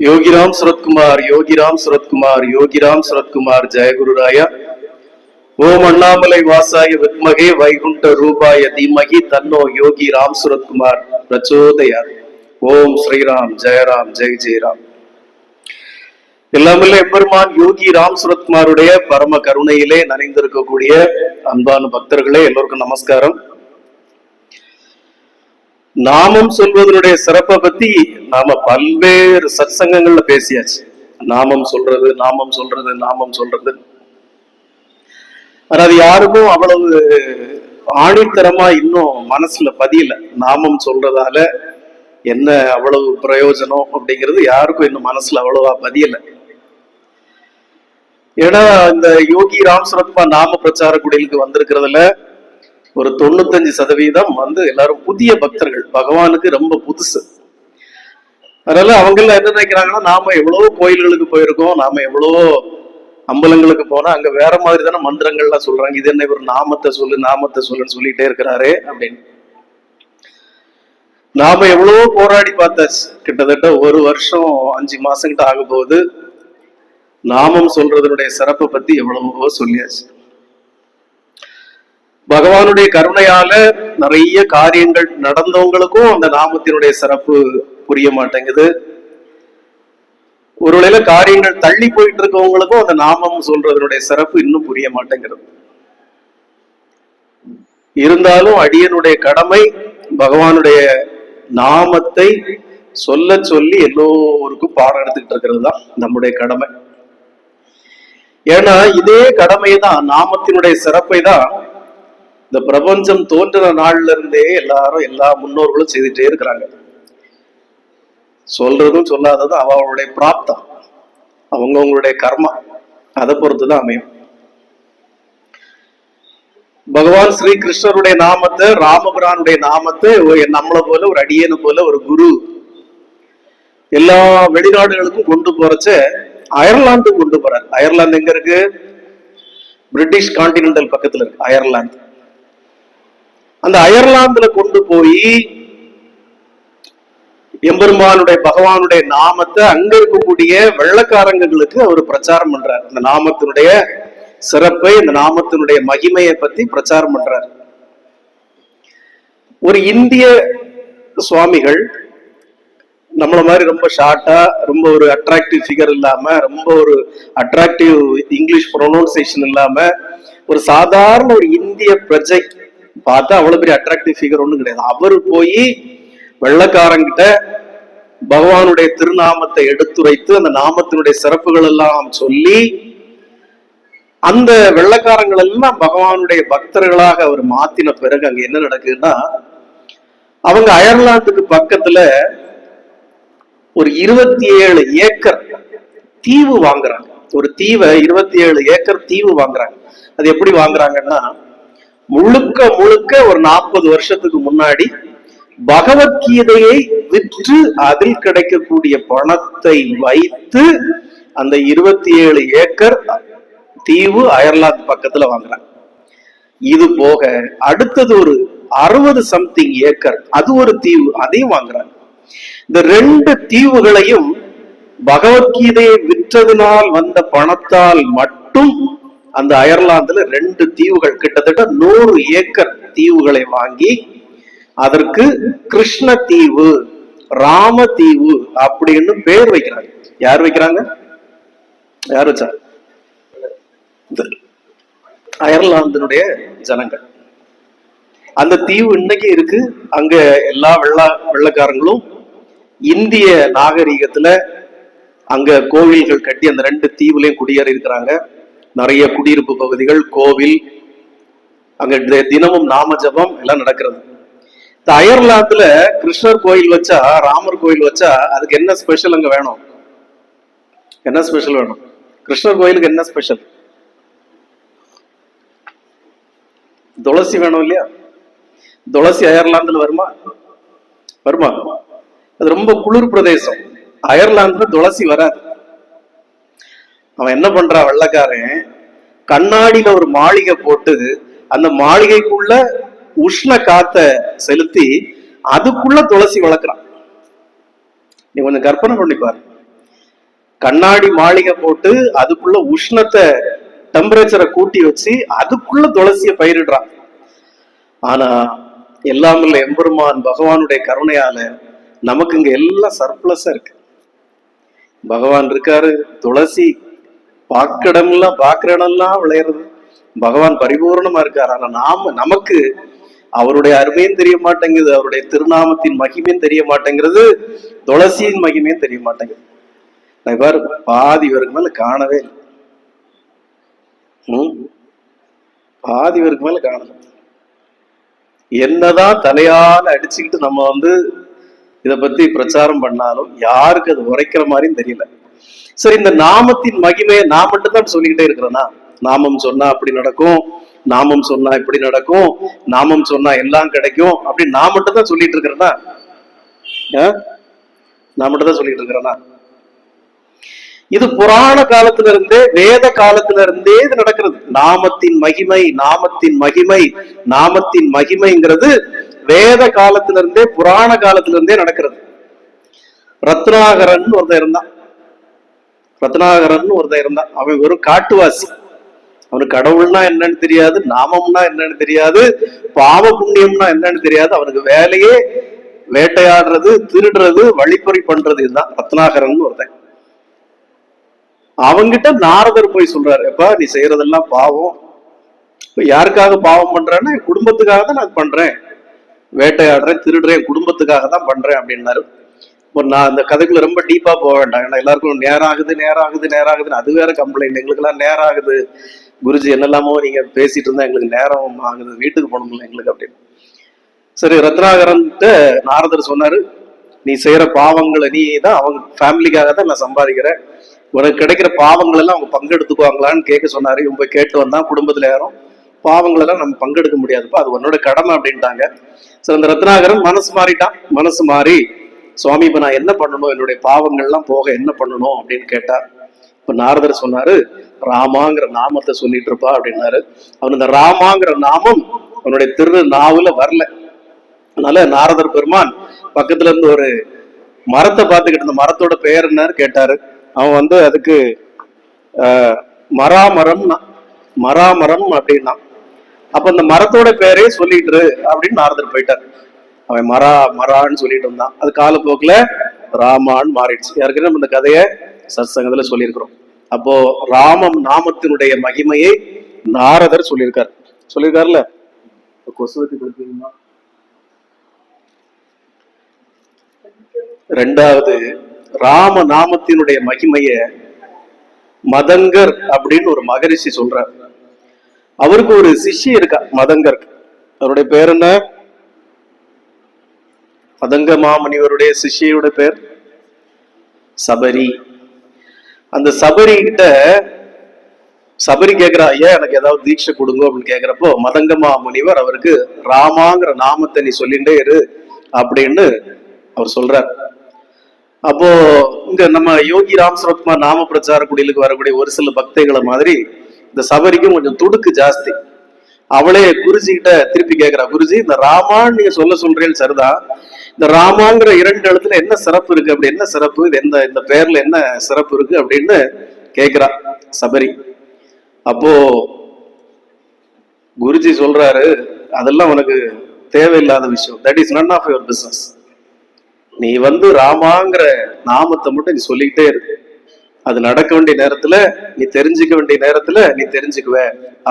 யோகிராம் சுரத்குமார் யோகிராம் சுரத்குமார் யோகிராம் சுரத்குமார் ஜெயகுருராய. ஓம் அண்ணாமலை வாசாய வித்மகே வைகுண்ட ரூபாய தீமகி தன்னோ யோகி ராம் சுரத்குமார். பிரச்சோதயார் ஓம் ஸ்ரீராம் ஜெயராம் ஜெய் ஜெயராம். எல்லாமல்ல எம்பெருமான் யோகி ராம் சுரத்குமாருடைய பரம கருணையிலே நனைந்திருக்கக்கூடிய அன்பான பக்தர்களே எல்லோருக்கும் நமஸ்காரம். நாமம் சொல்வதனுடைய சிறப்பை பத்தி நாம பல்வேறு சத்சங்கங்கள்ல பேசியாச்சு. நாமம் சொல்றது நாமம் சொல்றது நாமம் சொல்றது. அது யாருக்கும் அவ்வளவு ஆணித்தரமா இன்னும் மனசுல பதியல. நாமம் சொல்றதால என்ன அவ்வளவு பிரயோஜனம் அப்படிங்கிறது யாருக்கும் இன்னும் மனசுல அவ்வளவா பதியல. ஏன்னா இந்த யோகி ராம் சரத்மா நாம பிரச்சார குடிலுக்கு வந்திருக்கிறதுல ஒரு தொண்ணூத்தஞ்சு சதவீதம் வந்து எல்லாரும் புதிய பக்தர்கள். பகவானுக்கு ரொம்ப புதுசு. அதனால அவங்க எல்லாம் என்ன நினைக்கிறாங்கன்னா நாம எவ்வளவோ கோயில்களுக்கு போயிருக்கோம் நாம எவ்வளவோ அம்பலங்களுக்கு போனா அங்க வேற மாதிரி தானே மந்திரங்கள்லாம் சொல்றாங்க. இது என்ன இவர் நாமத்தை சொல்லு நாமத்தை சொல்லுன்னு சொல்லிட்டே இருக்கிறாரு அப்படின்னு. நாம எவ்வளவோ போராடி பார்த்தாச்சு. கிட்டத்தட்ட ஒரு வருஷம் அஞ்சு மாசங்கிட்ட கிட்ட ஆக நாமம் சொல்றதனுடைய சிறப்பை பத்தி எவ்வளவோ சொல்லியாச்சு. பகவானுடைய கருணையால நிறைய காரியங்கள் நடந்தவங்களுக்கும் அந்த நாமத்தினுடைய சிறப்பு புரிய மாட்டேங்குது. ஒருவேளை காரியங்கள் தள்ளி போயிட்டு இருக்கவங்களுக்கும் அந்த நாமம் சொல்றதனுடைய சிறப்பு இன்னும் புரிய மாட்டேங்கிறது. இருந்தாலும் அடியனுடைய கடமை பகவானுடைய நாமத்தை சொல்ல சொல்லி எல்லோருக்கும் பாடம் எடுத்துக்கிட்டு இருக்கிறது தான் நம்முடைய கடமை. ஏன்னா இதே கடமை தான் நாமத்தினுடைய சிறப்பை தான் இந்த பிரபஞ்சம் தோன்றின நாள்ல இருந்தே எல்லாரும் எல்லா முன்னோர்களும் செய்துட்டே இருக்கிறாங்க. சொல்றதும் சொல்லாததும் அவங்களுடைய பிராப்தம். அவங்கவுங்களுடைய கர்மா. அதை பொறுத்து தான் அமையும். பகவான் ஸ்ரீ கிருஷ்ணருடைய நாமத்தை ராமபுரானுடைய நாமத்தை நம்மளை போல ஒரு அடியனை போல ஒரு குரு எல்லா வெளிநாடுகளுக்கும் கொண்டு போறச்ச அயர்லாந்துக்கு கொண்டு போறாரு. அயர்லாந்து எங்க இருக்கு? பிரிட்டிஷ் கான்டினென்டல் பக்கத்துல இருக்கு அயர்லாந்து. அந்த அயர்லாந்துல கொண்டு போய் எம்பெருமானுடைய பகவானுடைய நாமத்தை அங்க இருக்கக்கூடிய வெள்ளக்காரங்களுக்கு அவர் பிரச்சாரம் பண்றார். அந்த நாமத்தினுடைய சிறப்பை இந்த நாமத்தினுடைய மகிமையை பத்தி பிரச்சாரம் பண்றார். ஒரு இந்திய சுவாமிகள் நம்மள மாதிரி ரொம்ப ஷார்ட்டா ரொம்ப ஒரு அட்ராக்டிவ் ஃபிகர் இல்லாம ரொம்ப ஒரு அட்ராக்டிவ் இங்கிலீஷ் ப்ரொனவுன்சேஷன் இல்லாம ஒரு சாதாரண ஒரு இந்திய பிரஜை பார்த்தா அவ்வளவு பெரிய அட்ராக்டிவ் ஃபிகர் ஒண்ணும் கிடையாது. அவரு போய் வெள்ளக்காரங்கிட்ட பகவானுடைய திருநாமத்தை எடுத்துரைத்து அந்த நாமத்தினுடைய சிறப்புகள் எல்லாம் சொல்லி அந்த வெள்ளக்காரங்கள் எல்லாம் பகவானுடைய பக்தர்களாக அவர் மாத்தின பிறகு அங்க என்ன நடக்குதுன்னா அவங்க அயர்லாந்துக்கு பக்கத்துல ஒரு இருபத்தி ஏழு ஏக்கர் தீவு வாங்குறாங்க. ஒரு தீவை இருபத்தி ஏழு ஏக்கர் தீவு வாங்குறாங்க. அது எப்படி வாங்குறாங்கன்னா முழுக்க முழுக்க ஒரு நாற்பது வருஷத்துக்கு முன்னாடி பகவத்கீதையை விற்று அதில் கிடைக்கக்கூடிய பணத்தை வைத்து அந்த இருபத்தி ஏழு ஏக்கர் தீவு அயர்லாந்து பக்கத்துல வாங்குறாங்க. இது போக அடுத்தது ஒரு அறுபது சம்திங் ஏக்கர் அது ஒரு தீவு அதையும் வாங்குறாங்க. இந்த ரெண்டு தீவுகளையும் பகவத்கீதையை விற்றதினால் வந்த பணத்தால் மட்டும் அந்த அயர்லாந்துல ரெண்டு தீவுகள் கிட்டத்தட்ட நூறு ஏக்கர் தீவுகளை வாங்கி அதற்கு கிருஷ்ண தீவு ராம தீவு அப்படின்னு பேர் வைக்கிறாங்க. யார் வைக்கிறாங்க? யார் வச்சா? அயர்லாந்தினுடைய ஜனங்கள். அந்த தீவு இன்னைக்கு இருக்கு. அங்க எல்லா வெள்ள வெள்ளக்காரங்களும் இந்திய நாகரிகத்துல அங்க கோவில்கள் கட்டி அந்த ரெண்டு தீவுலையும் குடியேறி இருக்கிறாங்க நிறைய குடியிருப்பு பகுதிகள் கோவில் அங்க தினமும் நாம ஜபம் எல்லாம் நடக்கிறது. இந்த அயர்லாந்துல கிருஷ்ணர் கோயில் வச்சா ராமர் கோயில் வச்சா அதுக்கு என்ன ஸ்பெஷல் அங்க வேணும்? என்ன ஸ்பெஷல் வேணும்? கிருஷ்ணர் கோயிலுக்கு என்ன ஸ்பெஷல் துளசி வேணும் இல்லையா? துளசி அயர்லாந்துல வருமா? வருமா? அது ரொம்ப குளிர் பிரதேசம். அயர்லாந்துல துளசி வராது. அவன் என்ன பண்றான் வெள்ளக்காரன்? கண்ணாடியில ஒரு மாளிகை போட்டு அந்த மாளிகைக்குள்ள உஷ்ண காத்த செலுத்தி அதுக்குள்ள துளசி வளர்க்குறான். நீ கொஞ்சம் கற்பனை பண்ணி பாரு. கண்ணாடி மாளிகை போட்டு அதுக்குள்ள உஷ்ணத்தை டெம்பரேச்சரை கூட்டி வச்சு அதுக்குள்ள துளசியை பயிரிடுறான். ஆனா எல்லாமல்ல எம்பெருமான் பகவானுடைய கருணையால நமக்கு இங்க எல்லாம் சர்ப்ளஸா இருக்கு. பகவான் இருக்காரு துளசி பார்க்க இடமெல்லாம் பார்க்குற இடம்லாம் விளையிறது. பகவான் பரிபூர்ணமா இருக்கார். ஆனா நாம நமக்கு அவருடைய அருமையும் தெரிய மாட்டேங்குது. அவருடைய திருநாமத்தின் மகிமையும் தெரிய மாட்டேங்கிறது. துளசியின் மகிமையும் தெரிய மாட்டேங்குது. நான் பாரு பாதி பேருக்கு மேல காணவே இல்லை. ம்? பாதி பேருக்கு மேல காணல. என்னதான் தலையால அடிச்சுக்கிட்டு நம்ம வந்து இத பத்தி பிரச்சாரம் பண்ணாலும் யாருக்கு அது உரைக்கிற மாதிரியும் தெரியல. சரி இந்த நாமத்தின் மகிமையை நான் மட்டும்தான் சொல்லிக்கிட்டே இருக்கிறேன்னா நாமம் சொன்னா அப்படி நடக்கும். நாமம் சொன்னா இப்படி நடக்கும். நாமம் சொன்னா எல்லாம் கிடைக்கும். அப்படி நான் மட்டும் தான் சொல்லிட்டு இருக்கிறேன்னா ஆ? நான் மட்டும் தான் சொல்லிட்டு இருக்கிறேன்னா இது புராண காலத்துல இருந்தே வேத காலத்துல இருந்தே இது நடக்கிறது. நாமத்தின் மகிமை நாமத்தின் மகிமை நாமத்தின் மகிமைங்கிறது வேத காலத்துல இருந்தே புராண காலத்துல இருந்தே நடக்கிறது. ரத்னாகரன் ஒருத்தர் இருந்தான். ரத்னாகரன் ஒருத்தன் இருந்தான். அவன் வெறும் காட்டுவாசி. அவனுக்கு கடவுள்னா என்னன்னு தெரியாது நாமம்னா என்னன்னு தெரியாது பாவ புண்ணியம்னா என்னன்னு தெரியாது. அவனுக்கு வேலையே வேட்டையாடுறது திருடுறது வழிப்பறி பண்றது இதுதான் ரத்னாகரன் ஒருத்தன். அவங்கிட்ட நாரதர் போய் சொல்றாரு எப்பா நீ செய்யறதெல்லாம் பாவம். இப்ப யாருக்காக பாவம் பண்றேன்னா குடும்பத்துக்காக தான் நான் பண்றேன். வேட்டையாடுறேன் திருடுறேன் குடும்பத்துக்காக தான் பண்றேன் அப்படின்னாரு. இப்போ நான் அந்த கதைக்குள்ள ரொம்ப டீப்பா போக வேண்டாம். ஏன்னா எல்லாருக்கும் நேரம் ஆகுது நேரம் ஆகுது நேரம் ஆகுதுன்னு அது வேற கம்ப்ளைண்ட் எங்களுக்கெல்லாம் நேரம் ஆகுது குருஜி என்னெல்லாமோ நீங்க பேசிட்டு இருந்தா எங்களுக்கு நேரம் ஆகுது. வீட்டுக்கு போகணும்ல எங்களுக்கு அப்படின்னு. சரி ரத்னாகரன்ட்டு நாரதர் சொன்னாரு நீ செய்யற பாவங்களை நீ தான் அவங்க ஃபேமிலிக்காக தான் நான் சம்பாதிக்கிறேன். உனக்கு கிடைக்கிற பாவங்கள் எல்லாம் அவங்க பங்கெடுத்துக்குவாங்களான்னு கேட்க சொன்னாரு. இவன் கேட்டு வந்தான் குடும்பத்துல யாரும் பாவங்கள் எல்லாம் நம்ம பங்கெடுக்க முடியாதுப்பா. அது உன்னோட கடமை அப்படின்ட்டாங்க. சரி அந்த ரத்னாகரன் மனசு மாறிட்டான். மனசு மாறி சுவாமி இப்ப நான் என்ன பண்ணணும்? என்னுடைய பாவங்கள்லாம் போக என்ன பண்ணணும்? அப்படின்னு கேட்டார் இப்ப நாரதர் சொன்னாரு ராமாங்கிற நாமத்தை சொல்லிட்டு இருப்பா அப்படின்னாரு. அவன் இந்த ராமாங்கிற நாமம் அவனுடைய திரு நாவுல வரல. அதனால நாரதர் பெருமான் பக்கத்துல இருந்து ஒரு மரத்தை பார்த்துக்கிட்டு இந்த மரத்தோட பெயர் என்னன்னு கேட்டாரு. அவன் வந்து அதுக்கு ஆஹ், மராமரம்னா மராமரம் அப்படின்னா. அப்ப அந்த மரத்தோட பெயரே சொல்லிட்டுரு அப்படின்னு நாரதர் போயிட்டார். அவன் மரா மரான்னு சொல்லிட்டு இருந்தான். அது காலப்போக்குல ராமான்னு மாறிடுச்சு. யாருக்குன்னு நம்ம இந்த கதையை சத்சங்கத்துல சொல்லியிருக்கிறோம். அப்போ ராமம் நாமத்தினுடைய மகிமையை நாரதர் சொல்லியிருக்கார். சொல்லியிருக்காருல்ல? கொசுவத்தி கொடுத்தீங்களா ரெண்டாவது ராம நாமத்தினுடைய மகிமைய மதங்கர் அப்படின்னு ஒரு மகரிஷி சொல்றார். அவருக்கு ஒரு சிஷ்ய இருக்கா மதங்கர். அவருடைய பேர் என்ன? மதங்க மாமுனிவருடைய சிஷ்யோட பேர் சபரி. அந்த சபரி கிட்ட சபரி கேட்கிறா ஐயா எனக்கு ஏதாவது தீட்சை கொடுங்க அப்படின்னு கேட்கிறப்போ மதங்கமா முனிவர் அவருக்கு ராமாங்கிற நாமத்தை நீ சொல்லிண்டே இரு அப்படின்னு அவர் சொல்றார். அப்போ இங்க நம்ம யோகி ராம் சரத்குமார் நாம பிரச்சார குடிலுக்கு வரக்கூடிய ஒரு சில பக்தைகளை மாதிரி இந்த சபரிக்கும் கொஞ்சம் துடுக்கு ஜாஸ்தி. அவளே குருஜி கிட்ட திருப்பி கேட்கிறா குருஜி இந்த ராமான்னு நீங்க சொல்ல சொல்றேன்னு சரிதான் இந்த ராமாங்கிற இரண்டு இடத்துல என்ன சிறப்பு இருக்கு அப்படி என்ன சிறப்பு? இது எந்த இந்த பேர்ல என்ன சிறப்பு இருக்கு அப்படின்னு கேக்குறா சபரி. அப்போ குருஜி சொல்றாரு அதெல்லாம் உனக்கு தேவையில்லாத விஷயம். That is none of your business நீ வந்து ராமாங்கிற நாமத்தை மட்டும் நீ சொல்லிக்கிட்டே இருக்கு அது நடக்க வேண்டிய நேரத்துல நீ தெரிஞ்சுக்க வேண்டிய நேரத்துல நீ தெரிஞ்சுக்குவ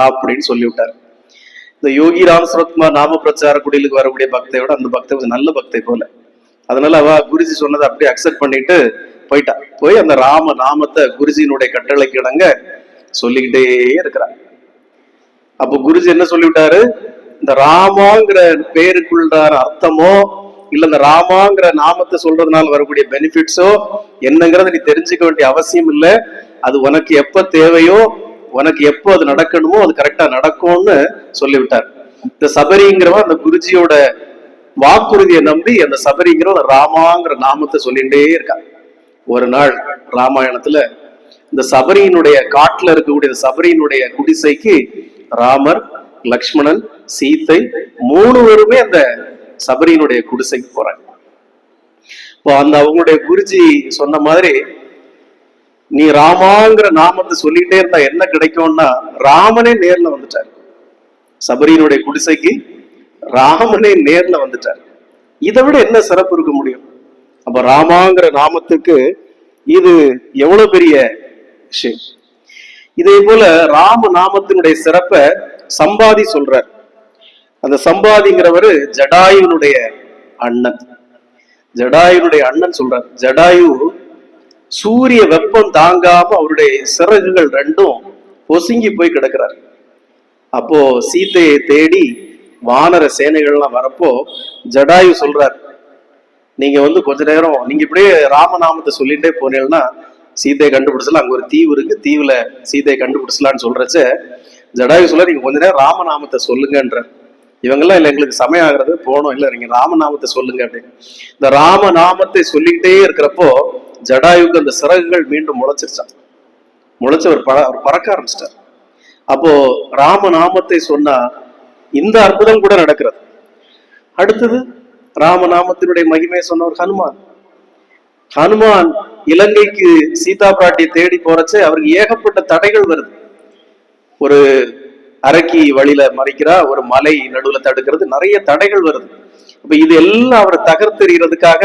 அப்படின்னு சொல்லிவிட்டார். இந்த யோகி ராம் சரத்குமார் நாம பிரச்சார குடிலுக்கு வரக்கூடிய பக்தையோட அந்த பக்தை கொஞ்சம் நல்ல பக்தை போல. அதனால அவ குருஜி சொன்னதை அப்படியே அக்செப்ட் பண்ணிட்டு போயிட்டா. போய் அந்த ராம நாமத்தை குருஜியினுடைய கட்டளைக்கு இணங்க சொல்லிக்கிட்டே இருக்கிறான் அப்போ குருஜி என்ன சொல்லிவிட்டாரு? இந்த ராமாங்கிற பேருக்குள்ளான அர்த்தமோ இல்ல இந்த ராமாங்கிற நாமத்தை சொல்றதுனால வரக்கூடிய பெனிஃபிட்ஸோ என்னங்கிறத நீ தெரிஞ்சுக்க வேண்டிய அவசியம் இல்ல. அது உனக்கு எப்ப தேவையோ உனக்கு எப்போ அது நடக்கணுமோ அது கரெக்டா நடக்கும்னு சொல்லிவிட்டார். இந்த சபரிங்கிறவன் அந்த குருஜியோட வாக்குறுதியை நம்பி அந்த சபரிங்கிறவன் ராமாங்கிற நாமத்தை சொல்லிகிட்டே இருக்கான். ஒரு நாள் ராமாயணத்துல இந்த சபரியினுடைய காட்டுல இருக்கக்கூடிய சபரியினுடைய குடிசைக்கு ராமர் லக்ஷ்மணன் சீத்தை மூணு பேருமே அந்த சபரியினுடைய குடிசைக்கு போறாங்க. இப்போ அந்த அவங்களுடைய குருஜி சொன்ன மாதிரி நீ ராமாங்கிற நாமத்தை சொல்லிட்டே இருந்தா என்ன கிடைக்கும்னா ராமனே நேர்ல வந்துட்டார். சபரியினுடைய குடிசைக்கு ராமனே நேர்ல வந்துட்டார். இதை விட என்ன சிறப்பு இருக்க முடியும்? அப்ப ராமாங்கிற நாமத்துக்கு இது எவ்வளவு பெரிய விஷயம்? இதே போல ராம நாமத்தினுடைய சிறப்பை சம்பாதி சொல்றார். அந்த சம்பாதிங்கிறவரு ஜடாயுனுடைய அண்ணன். ஜடாயுனுடைய அண்ணன் சொல்றார். ஜடாயு சூரிய வெப்பம் தாங்காம அவருடைய சிறகுகள் ரெண்டும் பொசுங்கி போய் கிடக்கிறார். அப்போ சீதையை தேடி வானர சேனைகள்லாம் வரப்போ ஜடாயு சொல்றார் நீங்க வந்து கொஞ்ச நேரம் நீங்க இப்படியே ராமநாமத்தை சொல்லிட்டே போனீங்கன்னா சீதையை கண்டுபிடிச்சலாம் அங்க ஒரு தீவு இருக்கு தீவுல சீதையை கண்டுபிடிச்சலான்னு சொல்றச்ச ஜடாயு சொல்ல நீங்க கொஞ்ச நேரம் ராமநாமத்தை சொல்லுங்கன்ற இவங்கெல்லாம் இல்லை எங்களுக்கு சமயம் ஆகுறது போனோம் இல்லை நீங்க ராமநாமத்தை சொல்லுங்க அப்படின்னு. இந்த ராமநாமத்தை சொல்லிக்கிட்டே இருக்கிறப்போ ஜடாயுக்கு அந்த சிறகுகள் மீண்டும் முளைச்சிருச்சான் முளைச்சு அவர் பற அவர் பறக்க ஆரம்பிச்சிட்டார். அப்போ ராம நாமத்தை சொன்னா இந்த அற்புதம் கூட நடக்கிறது. அடுத்தது ராமநாமத்தினுடைய மகிமையை சொன்னவர் ஹனுமான். ஹனுமான் இலங்கைக்கு சீதா பிராட்டியை தேடி போறச்சே அவருக்கு ஏகப்பட்ட தடைகள் வருது. ஒரு அரக்கி வழியில மறைக்கிறா ஒரு மலை நடுவுல தடுக்கிறது நிறைய தடைகள் வருது. அப்ப இது எல்லாம் அவரை தகர்த்தெறிகிறதுக்காக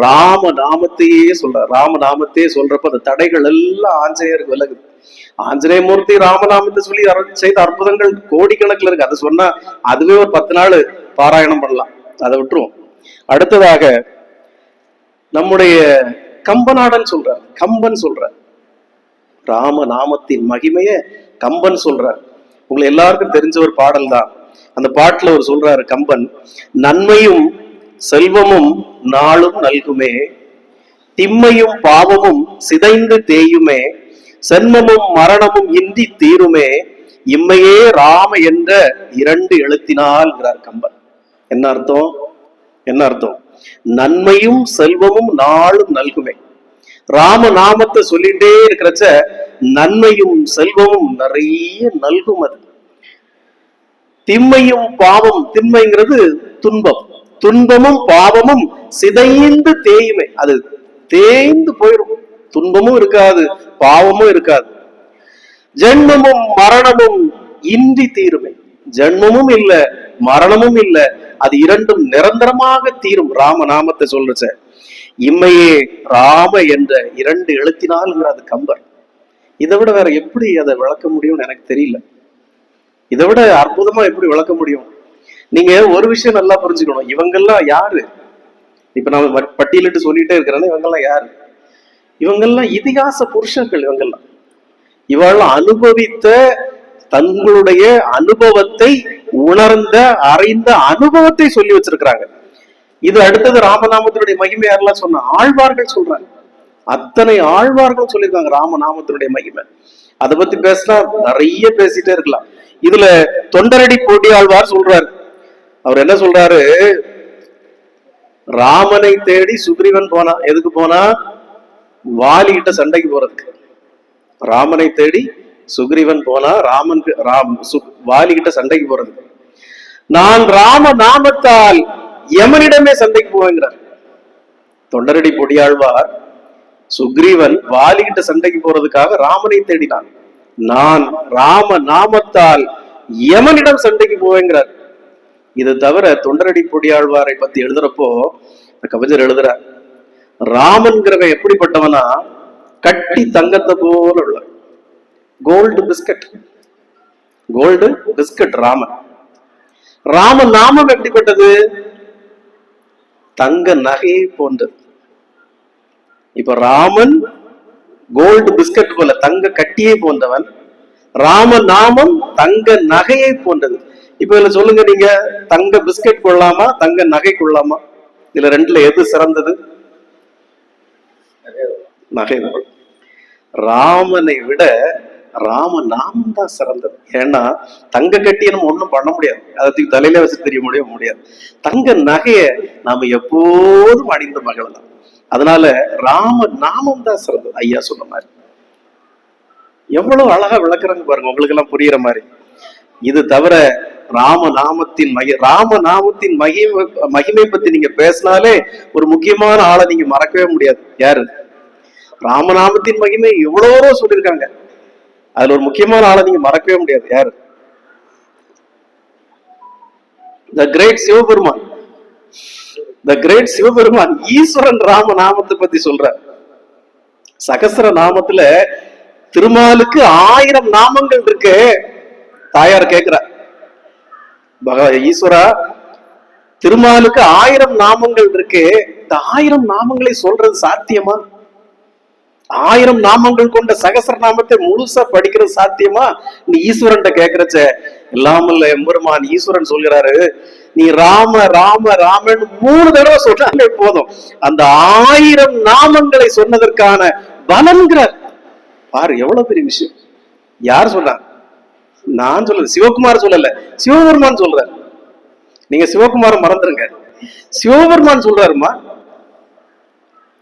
ராம நாமத்தையே சொல்ற ராம நாமத்தையே சொல்றப்ப அந்த தடைகள் எல்லாம் ஆஞ்சநேயருக்கு விலகுது. ஆஞ்சநேய மூர்த்தி ராமநாமத்தை சொல்லி செய்த அற்புதங்கள் கோடிக்கணக்கில் இருக்கு. அதை சொன்னா அதுவே ஒரு பத்து நாள் பாராயணம் பண்ணலாம். அதை விட்டுருவோம். அடுத்ததாக நம்முடைய கம்பநாடன் சொல்றார் கம்பன் சொல்றார். ராம நாமத்தின் மகிமைய கம்பன் சொல்றார். உங்களை எல்லாருக்கும் தெரிஞ்ச ஒரு பாடல் தான் அந்த பாட்டுல அவர் சொல்றாரு கம்பன் நன்மையும் செல்வமும் நாளும் நல்குமே. திம்மையும் பாவமும் சிதைந்து தேயுமே. சென்மமும் மரணமும் இன்றி தீருமே. இம்மையே ராம என்ற இரண்டு எழுத்தினால்கிறார் கம்பன். என்ன அர்த்தம்? என்ன அர்த்தம்? நன்மையும் செல்வமும் நாளும் நல்குமே. ராம நாமத்தை சொல்லிட்டே இருக்கிறச்ச நன்மையும் செல்வமும் நிறைய நல்கும் அது. திம்மையும் பாவம் திண்மைங்கிறது துன்பம். துன்பமும் பாவமும் சிதைந்து தேயுமே. அது தேய்ந்து போயிடும். துன்பமும் இருக்காது பாவமும் இருக்காது. ஜென்மமும் மரணமும் இன்றி தீருமே. ஜென்மமும் இல்ல மரணமும் இல்ல. அது இரண்டும் நிரந்தரமாக தீரும். ராம நாமத்தை சொல்றச்ச இம்மையே ராம என்ற இரண்டு எழுத்தினால்ங்கிறது கம்பர். இதை விட வேற எப்படி அதை விளக்க முடியும்னு எனக்கு தெரியல. இதை விட அற்புதமா எப்படி விளக்க முடியும்? நீங்க ஒரு விஷயம் நல்லா புரிஞ்சுக்கணும். இவங்கெல்லாம் யாரு? இப்ப நான் பட்டியலிட்டு சொல்லிட்டே இருக்கிறேன்னா இவங்கெல்லாம் யாரு? இவங்கெல்லாம் இதிகாச புருஷர்கள் இவங்கெல்லாம். இவெல்லாம் அனுபவித்த தங்களுடைய அனுபவத்தை உணர்ந்த அறிந்த அனுபவத்தை சொல்லி வச்சிருக்கிறாங்க. இது அடுத்தது ராமநாமத்தினுடைய மகிமை யாரெல்லாம் சொன்ன ஆழ்வார்கள் சொல்றாங்க. அத்தனை ஆழ்வார்கள் சொல்லியிருக்காங்க ராமநாமத்தினுடைய மகிமை. அதை பத்தி பேசினா நிறைய பேசிட்டே இருக்கலாம். இதுல தொண்டரடி போட்டி ஆழ்வார் சொல்றாரு. அவர் என்ன சொல்றாரு? ராமனை தேடி சுக்ரீவன் போனா எதுக்கு போனா? வாலிகிட்ட சண்டைக்கு போறதுக்கு. ராமனை தேடி சுக்ரீவன் போனா ராமன் ராம் வாலிகிட்ட சண்டைக்கு போறதுக்கு. நான் ராம நாமத்தால் யமனிடமே சண்டைக்கு போவேங்கிறார். தொண்டரடி பொடியாழ்வார் சுக்ரீவன் வாலிகிட்ட சண்டைக்கு போறதுக்காக ராமனை தேடினான். நான் ராம நாமத்தால் யமனிடம் சண்டைக்கு போவேங்கிறார். இது தவிர தொண்டரடி பொடியாழ்வாரை பத்தி எழுதுறப்போ இந்த கவிஞர் எழுதுறார் ராமன்கிறவன் எப்படிப்பட்டவனா? கட்டி தங்கத்தை போல உள்ள gold biscuit gold biscuit Raman. Rama நாமம் எப்படிப்பட்டது? தங்க நகையை போன்றது. இப்ப ராமன் கோல்டு பிஸ்கட் போல தங்க கட்டியை போன்றவன் ராம நாமம் தங்க நகையை போன்றது. இப்ப இதுல சொல்லுங்க நீங்க தங்க பிஸ்கட் கொள்ளாமா தங்க நகை கொள்ளாமா? இதுல ரெண்டுல எது சிறந்தது? நகை ராமனை விட ராம நாமம் தான் சிறந்தது. ஏன்னா தங்க கட்டியை நம்ம ஒண்ணும் பண்ண முடியாது. அதை தலையில வச்சு தெரிய முடிய முடியாது. தங்க நகைய நாம எப்போதும் அணிந்த மகளதான் அதனால ராம நாமம் தான் சிறந்தது. ஐயா சொன்ன மாதிரி. எவ்வளவு அழகா விளக்குறாங்க பாருங்க. உங்களுக்கு எல்லாம் புரியுற மாதிரி. இது தவிர ராம நாமத்தின் மகி ராம நாமத்தின் மகிமை மகிமை பத்தி நீங்க பேசினாலே ஒரு முக்கியமான ஆளை நீங்க மறக்கவே முடியாது. யாரு? ராமநாமத்தின் மகிமை எவ்வளவோ சொல்லியிருக்காங்க. அதுல ஒரு முக்கியமான ஆளை நீங்க மறக்கவே முடியாது. யாரு? The great Sivaperuman. The great Sivaperuman Eswaran Rama நாமத்தை பத்தி சொல்ற சகஸ்ர நாமத்துல திருமாலுக்கு ஆயிரம் நாமங்கள் இருக்கு. தாயார் கேக்குறா. பகவ ஈஸ்வரா திருமாலுக்கு ஆயிரம் நாமங்கள் இருக்கு. இந்த ஆயிரம் நாமங்களை சொல்றது சாத்தியமா? ஆயிரம் நாமங்கள் கொண்ட சகசர நாமத்தை முழுசா படிக்கிறது சாத்தியமா? நீ ஈஸ்வரன்ட்ட கேக்குறச்ச. இல்லாமல்ல எம்பெருமான் ஈஸ்வரன் சொல்கிறாரு நீ ராம ராம ராமன் மூணு தடவை சொன்னாலே போதும். அந்த ஆயிரம் நாமங்களை சொன்னதற்கான பலன்கிறார். பாரு எவ்வளவு பெரிய விஷயம். யார் சொன்னா நான் சொல்லல சிவகுமார் சொல்லல. சிவபெருமான் சொல்றார். நீங்க சிவகுமார மறந்துருங்க. சிவபெருமான் சொல்றாருமா?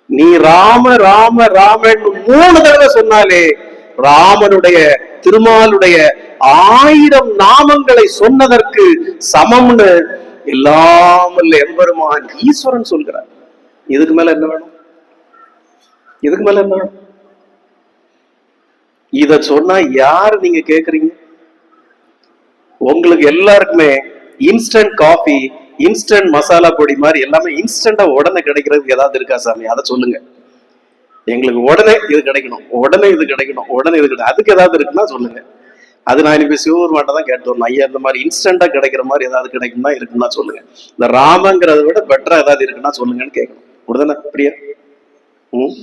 நீ ராம ராம ராமன் மூணு தடவை சொன்னாலே ராமனுடைய திருமாலுடைய ஆயிரம் நாமங்களை சொன்னதற்கு சமம்னு எல்லாமல்ல எம்பெருமான் ஈஸ்வரன் சொல்கிறார். இதுக்கு மேல என்ன வேணும்? இதுக்கு மேல என்ன வேணும்? இத சொன்னா யாரு நீங்க கேக்குறீங்க? உங்களுக்கு எல்லாருக்குமே இன்ஸ்டன்ட் காஃபி இன்ஸ்டன்ட் மசாலா பொடி மாதிரி எல்லாமே இன்ஸ்டண்டா உடனே கிடைக்கிறதுக்கு ஏதாவது இருக்கா சாமி? அதை சொல்லுங்க. எங்களுக்கு உடனே இது கிடைக்கணும். உடனே இது கிடைக்கணும். உடனே இது கிடைக்கும் அதுக்கு ஏதாவது இருக்குன்னா சொல்லுங்க. அது நான் இனிமே மாட்டை தான் கேட்டு வரணும். ஐயா இந்த மாதிரி இன்ஸ்டண்டா கிடைக்கிற மாதிரி ஏதாவது கிடைக்கும்னா இருக்குன்னா சொல்லுங்க. இந்த ராமங்கிறத விட பெட்டரா ஏதாவது இருக்குன்னா சொல்லுங்கன்னு கேட்கணும். உடனே பிரியா ம்.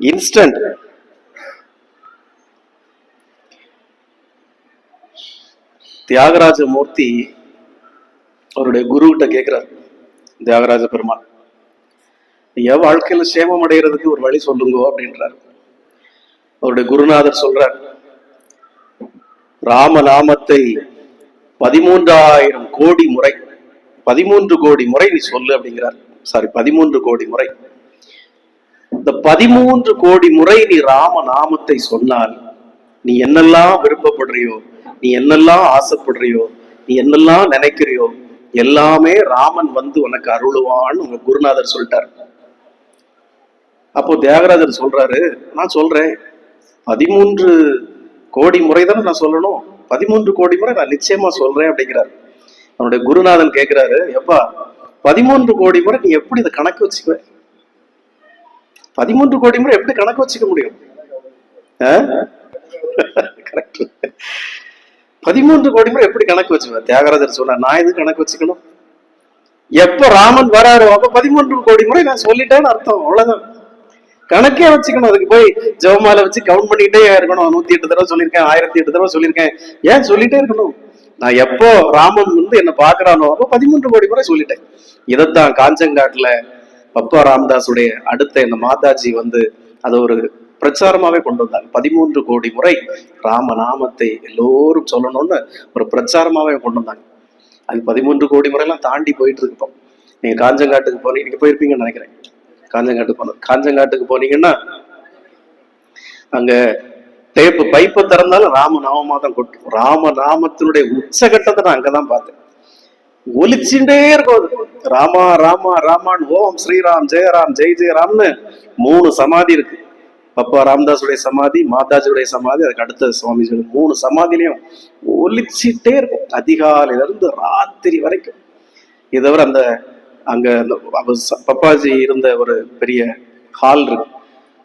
இன்ஸ்டன்ட் தியாகராஜ மூர்த்தி அவருடைய குரு கிட்ட கேட்கிறார் தியாகராஜ பெருமாள் என் வாழ்க்கையில சேமம் அடைகிறதுக்கு ஒரு வழி சொல்லுங்க அப்படின்றார். அவருடைய குருநாதர் சொல்றார் ராம நாமத்தை பதிமூன்றாயிரம் கோடி முறை பதிமூன்று கோடி முறை நீ சொல்லு அப்படிங்கிறார். சாரி பதிமூன்று கோடி முறை. இந்த பதிமூன்று கோடி முறை நீ ராம நாமத்தை சொன்னால் நீ என்னெல்லாம் விருப்பப்படுறியோ நீ என்னெல்லாம் ஆசைப்படுறியோ நீ என்னெல்லாம் நினைக்கிறியோ எல்லாமே ராமன் வந்து உனக்கு அருளுவான்னு உங்க குருநாதர் சொல்லிட்டார். அப்போ தியாகராஜர் சொல்றாரு நான் சொல்றேன் பதிமூன்று கோடி முறை தானே நான் சொல்லணும் பதிமூன்று கோடி முறை நான் நிச்சயமா சொல்றேன் அப்படிங்கிறாரு. அவனுடைய குருநாதன் கேட்கிறாரு எப்பா பதிமூன்று கோடி முறை நீ எப்படி இதை கணக்கு வச்சுக்குவ? பதிமூன்று கோடி முறை எப்படி கணக்கு வச்சுக்க முடியும்? கரெக்ட். பதிமூன்று கோடி முறை எப்படி கணக்கு வச்சுவேன் தியாகராஜர் சொன்ன நான் எது கணக்கு வச்சுக்கணும்? எப்ப ராமன் வராரோ அப்ப பதிமூன்று கோடி முறை நான் சொல்லிட்டேன்னு அர்த்தம் அவ்வளவுதான். கணக்கே வச்சுக்கணும் அதுக்கு போய் ஜவமாலை வச்சு கவுண்ட் பண்ணிக்கிட்டே இருக்கணும். நூத்தி எட்டு தடவை சொல்லியிருக்கேன் ஆயிரத்தி எட்டு தடவை சொல்லியிருக்கேன். ஏன் சொல்லிட்டே இருக்கணும்? நான் எப்போ ராமன் வந்து என்ன பாக்குறானோ அப்போ பதிமூன்று கோடி முறை சொல்லிட்டேன். இதைத்தான் காஞ்சங்காட்டுல பப்பா ராமதாஸுடைய அடுத்த இந்த மாதாஜி வந்து அதை ஒரு பிரச்சாரமாவே கொண்டு வந்தாங்க பதிமூன்று கோடி முறை ராம நாமத்தை எல்லோரும் சொல்லணும்னு ஒரு பிரச்சாரமாவே கொண்டு வந்தாங்க. அது பதிமூன்று கோடி முறையெல்லாம் தாண்டி போயிட்டு இருக்கோம் நீங்க காஞ்சங்காட்டுக்கு போனீங்க நீங்க போயிருப்பீங்கன்னு நினைக்கிறேன். காஞ்சங்காட்டுக்கு போனோம் காஞ்சங்காட்டுக்கு போனீங்கன்னா அங்க டேப்பு பைப்பை திறந்தாலும் ராமநாமமா தான் கொட்டும் ராம நாமத்தினுடைய உச்சகட்டத்தை நான் அங்கதான் பார்த்தேன். ஒலிச்சுட்டே இருக்கும் ராமா ராமா ராமான் ஓம் ஸ்ரீராம் ஜெயராம் ஜெய் ஜெயராம்னு மூணு சமாதி இருக்கு. பப்பா ராமதாஸுடைய சமாதி மாதாஜியுடைய சமாதி அதுக்கு அடுத்த சுவாமிஜி மூணு சமாதிலையும் ஒலிச்சிட்டே இருக்கும். அதிகாலையிலிருந்து ராத்திரி வரைக்கும். இதை தவிர அந்த அங்க அந்த பப்பாஜி இருந்த ஒரு பெரிய ஹால் இருக்கு.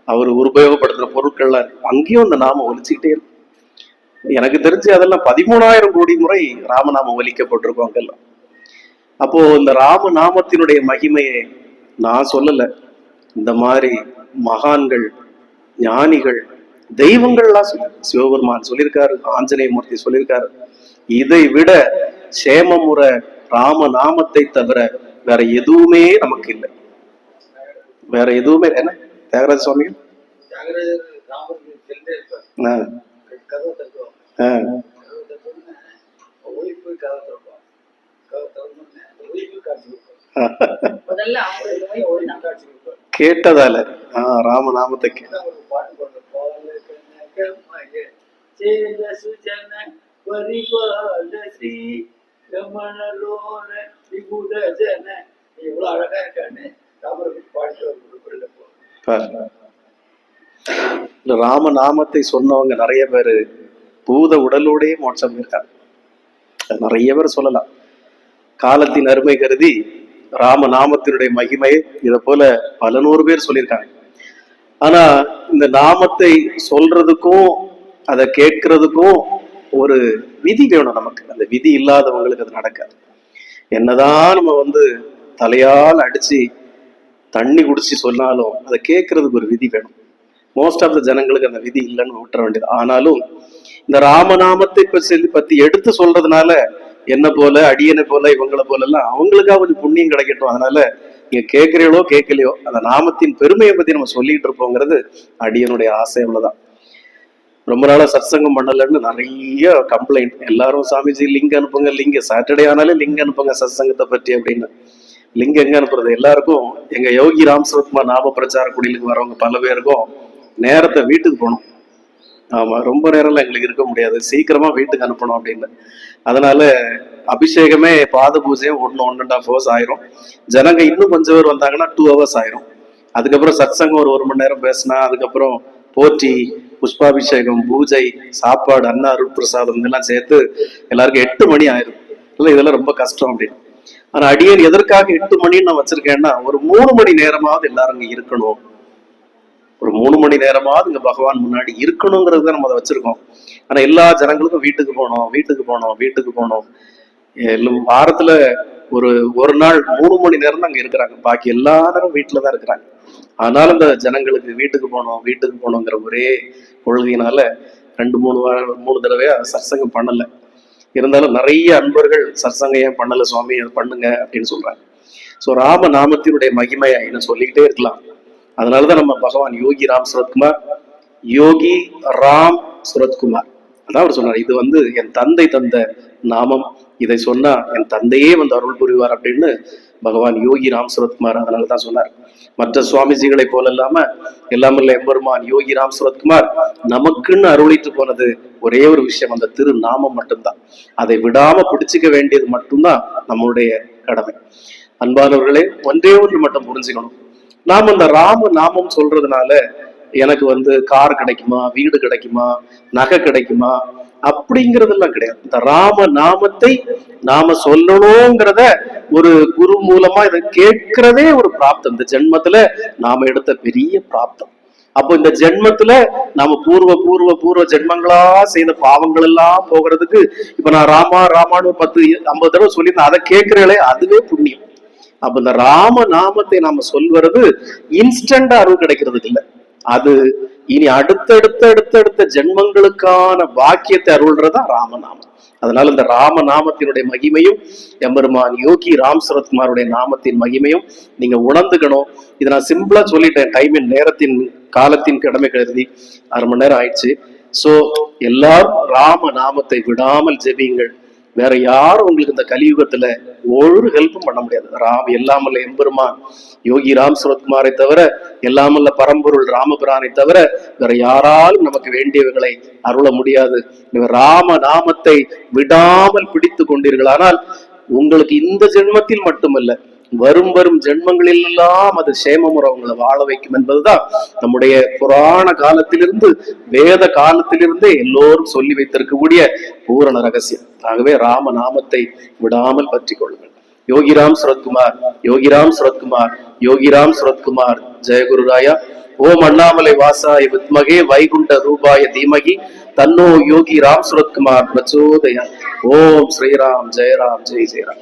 அவர் உபயோகப்படுத்துற பொருட்கள்லாம் இருக்கு அங்கேயும் அந்த நாம ஒலிச்சுக்கிட்டே இருக்கும். எனக்கு தெரிஞ்சு அதெல்லாம் பதிமூணாயிரம் கோடி முறை ராமநாமம் ஒலிக்கப்பட்டிருக்கும் அங்கெல்லாம். அப்போ இந்த ராம நாமத்தினுடைய மகிமையை நான் சொல்லல. இந்த மாதிரி மகான்கள் ஞானிகள் தெய்வங்கள்லாம் சொல்லி சிவபெருமான் சொல்லியிருக்காரு ஆஞ்சநேய மூர்த்தி சொல்லியிருக்காரு இதை விட சேமமுற ராம நாமத்தை தவிர வேற எதுவுமே நமக்கு இல்லை வேற எதுவுமே என்ன தியாகராஜ சுவாமி கேட்டதால ஆ ராம நாமத்தை கே- அதான் ஒரு பாட்டு பாடுற பால கனகமய சேல சுஜன பரிபால ஸ்ரீ ரமணலோல விபுத ஜன எவ்வளவு அழகா இருக்கான்னு ராமருக்கு பாட்டு இந்த ராம நாமத்தை சொன்னவங்க நிறைய பேர் பூத உடலோடயே மோட்சம் இருக்காங்க. அது நிறைய பேர் சொல்லலாம். காலத்தின் அருமை கருதி ராம நாமத்தினுடைய மகிமை இதை போல பல நூறு பேர் சொல்லியிருக்காங்க. ஆனா இந்த நாமத்தை சொல்றதுக்கும் அதை கேட்கறதுக்கும் ஒரு விதி வேணும் நமக்கு. அந்த விதி இல்லாதவங்களுக்கு அது நடக்காது. என்னதான் நம்ம வந்து தலையால் அடிச்சு தண்ணி குடிச்சு சொன்னாலும் அதை கேட்கறதுக்கு ஒரு விதி வேணும். மோஸ்ட் ஆஃப் த ஜனங்களுக்கு அந்த விதி இல்லைன்னு விட்டுற வேண்டியது. ஆனாலும் இந்த ராமநாமத்தை பற்றி பத்தி எடுத்து சொல்றதுனால என்ன போல அடியனை போல இவங்களை போல எல்லாம் அவங்களுக்காக கொஞ்சம் புண்ணியம் கிடைக்கட்டும். அதனால நீங்க கேட்கிறீங்களோ கேட்கலையோ அந்த நாமத்தின் பெருமையை பத்தி நம்ம சொல்லிட்டு இருப்போங்கிறது அடியனுடைய ஆசை அவ்வளவுதான். ரொம்ப நாளாக சத்சங்கம் பண்ணலைன்னு நிறைய கம்ப்ளைண்ட் எல்லாரும் சாமிஜி லிங்க் அனுப்புங்க லிங்க். சாட்டர்டே ஆனாலே லிங்க் அனுப்புங்க சத்சங்கத்தை பற்றி அப்படின்னு. லிங்க் எங்கே அனுப்புறது? எல்லாருக்கும் எங்கள் யோகி ராம் சரத்குமார் நாம பிரச்சார குடிலுக்கு வரவங்க பல பேருக்கும் நேரத்தை வீட்டுக்கு போகணும். ஆமாம் ரொம்ப நேரம்லாம் எங்களுக்கு இருக்க முடியாது. சீக்கிரமாக வீட்டுக்கு அனுப்பணும் அப்படின்னு. அதனால அபிஷேகமே பாத பூஜையும் ஒன்று ஒன் அண்ட் ஆஃப் ஹவர்ஸ் ஆயிரும். ஜனங்க இன்னும் கொஞ்சம் பேர் வந்தாங்கன்னா டூ ஹவர்ஸ் ஆயிரும். அதுக்கப்புறம் சத்சங்கம் ஒரு ஒரு மணி நேரம் பேசினா அதுக்கப்புறம் போற்றி புஷ்பாபிஷேகம் பூஜை சாப்பாடு அன்ன அருள் பிரசாதம் இதெல்லாம் சேர்த்து எல்லாருக்கும் எட்டு மணி ஆயிரும். இல்லை இதெல்லாம் ரொம்ப கஷ்டம் அப்படின்னு ஆனா அடியன் எதற்காக எட்டு மணின்னு நான் வச்சிருக்கேன்னா ஒரு மூணு மணி நேரமாவது எல்லாரும் இங்க இருக்கணும். ஒரு மூணு மணி நேரமாவது இங்க பகவான் முன்னாடி இருக்கணுங்கிறது தான் நம்ம அதை வச்சிருக்கோம். ஆனா எல்லா ஜனங்களுக்கும் வீட்டுக்கு போகணும் வீட்டுக்கு போகணும் வீட்டுக்கு போகணும் எல்லாம் வாரத்துல ஒரு ஒரு நாள் மூணு மணி நேரம் தான் அங்க இருக்கிறாங்க. பாக்கி எல்லா நேரம் வீட்டுல தான் இருக்கிறாங்க. ஆனாலும் இந்த ஜனங்களுக்கு வீட்டுக்கு போகணும் வீட்டுக்கு போகணுங்கிற ஒரே கொள்கையினால ரெண்டு மூணு வாரம் மூணு தடவையா சத்சங்கம் பண்ணல. இருந்தாலும் நிறைய அன்பர்கள் சத்சங்கம் ஏன் பண்ணல சுவாமி? அதை பண்ணுங்க அப்படின்னு சொல்றாங்க. ஸோ ராம நாமத்தினுடைய மகிமையை என்ன சொல்லிக்கிட்டே இருக்கலாம். அதனாலதான் நம்ம பகவான் யோகி ராம் சுரத்குமார் யோகி ராம் சுரத்குமார். அதான் அவர் சொன்னார் இது வந்து என் தந்தை தந்த நாமம். இதை சொன்னா என் தந்தையே வந்து அருள் புரிவார் அப்படின்னு பகவான் யோகி ராம் சுரத்குமார் அதனால தான் சொன்னார். மற்ற சுவாமிஜிகளை போல இல்லாம எல்லாமல்ல எம்பெருமான் யோகி ராம் சுரத்குமார் நமக்குன்னு அருளிட்டு போனது ஒரே ஒரு விஷயம் அந்த திரு நாமம் மட்டும்தான். அதை விடாம பிடிச்சிக்க வேண்டியது மட்டும்தான் நம்மளுடைய கடமை. அன்பானவர்களே ஒன்றே ஒன்று மட்டும் புரிஞ்சுக்கணும். நாம் அந்த ராம நாமம் சொல்றதுனால எனக்கு வந்து கார் கிடைக்குமா வீடு கிடைக்குமா நகை கிடைக்குமா அப்படிங்கறதெல்லாம் கிடையாது. இந்த ராம நாமத்தை நாம சொல்லணுங்கிறத ஒரு குரு மூலமா இதை கேட்கிறதே ஒரு பிராப்தம். இந்த ஜென்மத்துல நாம எடுத்த பெரிய பிராப்தம். அப்போ இந்த ஜென்மத்துல நாம பூர்வ பூர்வ பூர்வ ஜென்மங்களா செய்த பாவங்கள் எல்லாம் போகிறதுக்கு இப்ப நான் ராமா ராமான்னு ஒரு பத்து ஐம்பது தடவை சொல்லியிருந்தேன். அதை கேட்கிறீங்களே அதுவே புண்ணியம். அப்ப இந்த ராம நாமத்தை நாம சொல்வது இன்ஸ்டண்டா அருள் கிடைக்கிறதுக்கு இல்லை. அது இனி அடுத்தடுத்த அடுத்தடுத்த ஜென்மங்களுக்கான பாக்கியத்தை அருள்றதா ராமநாமம். அதனால இந்த ராம நாமத்தினுடைய மகிமையும் எம்பெருமான் யோகி ராம் சரத்குமாருடைய நாமத்தின் மகிமையும் நீங்க உணர்ந்துக்கணும். இதை நான் சிம்பிளா சொல்லிட்டேன். டைமின் நேரத்தின் காலத்தின் கடமை கருதி அரை மணி நேரம் ஆயிடுச்சு. சோ எல்லாரும் ராம நாமத்தை விடாமல் ஜெபியுங்கள். வேற யாரும் உங்களுக்கு இந்த கலியுகத்துல ஒரு ஹெல்ப்பும் பண்ண முடியாது. ராம் எல்லாமல்ல எம்பெருமான். யோகி ராம் சுரத்குமாரை தவிர எல்லாமல்ல பரம்பொருள் ராமபிரானை தவிர வேற யாராலும் நமக்கு வேண்டியவைகளை அருள முடியாது. ராம நாமத்தை விடாமல் பிடித்து கொண்டீர்களானால் உங்களுக்கு இந்த ஜென்மத்தில் மட்டுமல்ல வரும் வரும் ஜென்மங்களில் எல்லாம் அது சேமமுறை அவங்களை வாழ வைக்கும் என்பதுதான் நம்முடைய புராண காலத்திலிருந்து வேத காலத்திலிருந்தே எல்லோரும் சொல்லி வைத்திருக்கக்கூடிய பூரண ரகசியம். ஆகவே ராம நாமத்தை விடாமல் பற்றி கொள்ளுங்கள். யோகிராம் சுரத்குமார் யோகிராம் சுரத்குமார் யோகிராம் சுரத்குமார் ஜெயகுருராயா ஓம் அண்ணாமலை வாசாய வித்மகே வைகுண்ட ரூபாய தீமகி. தன்னோ யோகி ராம் சுரத்குமார் பிரச்சோதயா ஓம் ஸ்ரீராம் ஜெயராம் ஜெய் ஜெயராம்.